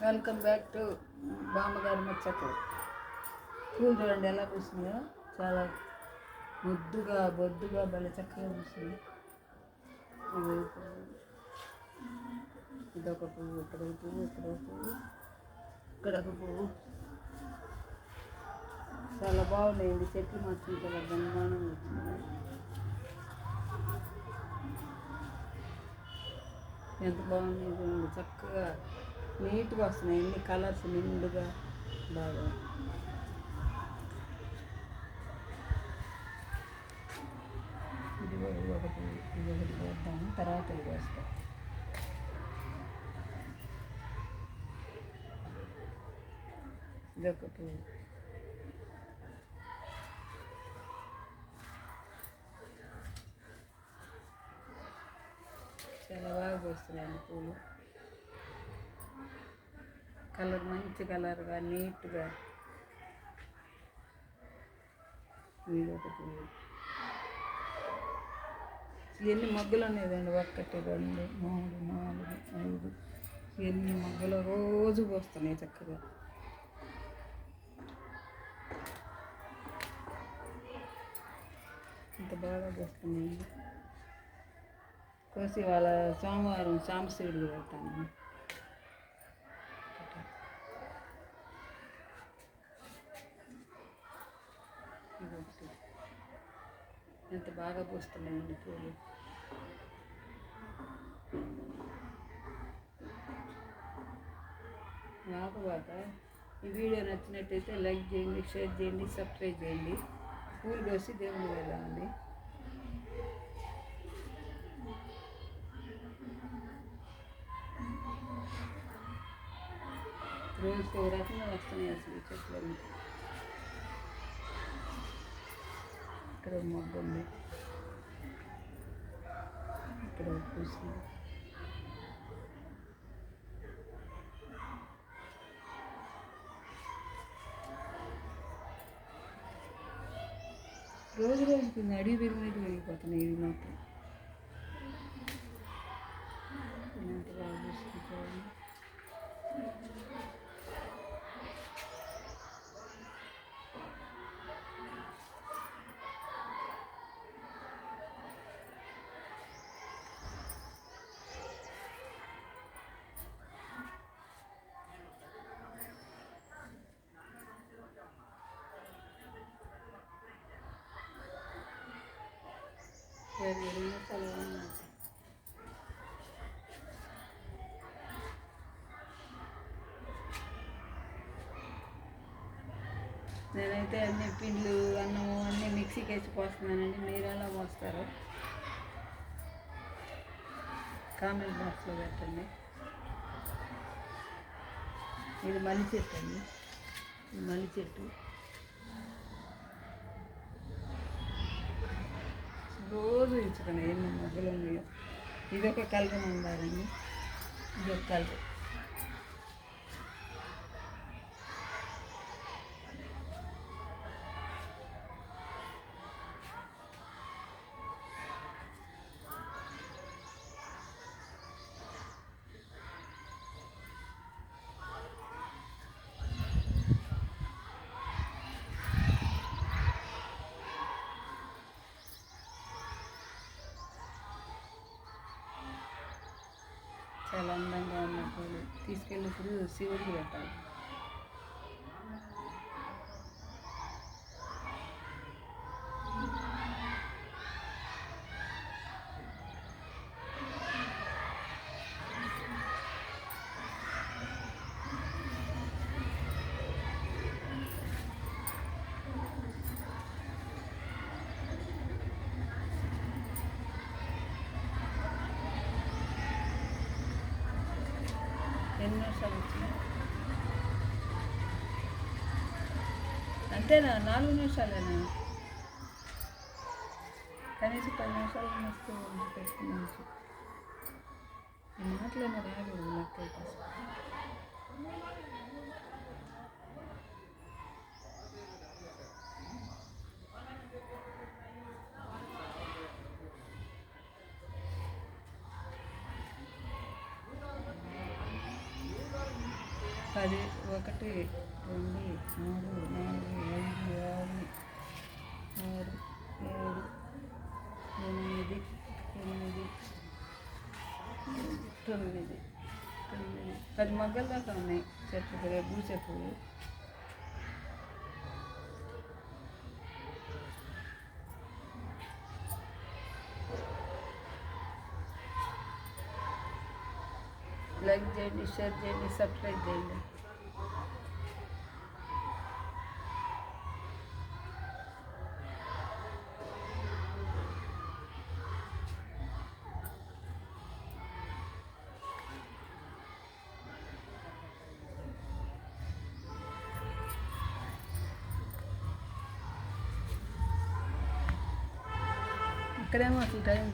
Welcome back to బామ్మగారి మచ్చకు. పూలు చూడండి ఎలా పూసిందో చాలా ముద్దుగా బొద్దుగా భలే చక్కగా పూసింది ఇదొక పువ్వు ఇక్కడ ఒక పువ్వు ఇక్కడ ఒక పువ్వు ఇక్కడ ఒక పువ్వు చాలా బాగున్నాయండి. చెట్లు మాత్రం చాలా బ్రహ్మాండంగా వచ్చింది ఎంత బాగుంది చక్కగా నీట్గా వస్తున్నాయి. ఎన్ని కలర్స్ నిండుగా బాగా. ఇది ఇది ఒకటి ఇది ఒకటి వేద్దాము తర్వాత ఇది వేస్తాం. ఇదొక పువ్వు. చాలా బాగా వస్తున్నాయండి పూలు. కలర్ మంచి కలర్గా నీట్గా. ఇది ఒక ఎన్ని మొగ్గలు ఉన్నాయండి ఒకటి రెండు మూడు నాలుగు ఐదు. ఎన్ని మొగ్గలు రోజు పోస్తున్నాయి చక్కగా. ఇంత బాగా పోస్తున్నాయండి కోసి వాళ్ళ సోమవారం సాంబశివుడికి వెళ్తాను ఎంత బాగా పూస్తున్నాయండి పూలు. నాకు బాగా ఈ వీడియో నచ్చినట్టయితే లైక్ చేయండి షేర్ చేయండి సబ్స్క్రైబ్ చేయండి. పూలు కోసి దేవుడు వెళ్ళామండి రోజుకు ఒక రకంగా వస్తున్నాయి అసలు చెట్లు ఇక్కడ ఒక మొగ్గ ఉంది ఇక్కడ ఒక పూసింది రోజు రోజుకి అడిగి పెరిగినట్టు పెరిగిపోతున్నాయి ఇవి మాత్రం ఎంత బాగా పూస్తుంది చూడండి. వేరు వేరు మసాలా ఉన్నాయి. నేనైతే అన్ని పిండ్లు అన్నము అన్నీ మిక్సీకి వేసి పోస్తున్నానండి. మీరు ఎలా పోస్తారు? కామెంట్ బాక్స్లో పెట్టండి. ఇది మల్లి చెట్టు అండి. మల్లి చెట్టు. రోజు ఇచ్చుకున్నాయి మధ్యలో మొగ్గలు ఉన్నాయో. ఇదొక కలర్ ఉండాలండి. ఇదొక కలర్. చాలా అందంగా ఉన్న పూలు తీసుకెళ్ళినప్పుడు శివుడికి పెట్టాలి. ఎన్ని నిమిషాలు వచ్చినాయి అంతేనా? నాలుగు నిమిషాలేనా? కనీసం పది నిమిషాలు మస్తు పెట్టుకున్నాను ఈ మాటలైనా రాలేదు పది ఒకటి రెండు మూడు నాలుగు ఐదు ఆరు ఆరు ఏడు ఎనిమిది ఎనిమిది తొమ్మిది తొమ్మిది. పది మొగ్గల దాకా ఉన్నాయి చెట్లు రేపు చెట్లు లైక్ చేయండి షేర్ చేయండి సబ్స్క్రైబ్ చేయండి ఇక్కడేమో అసలు టైం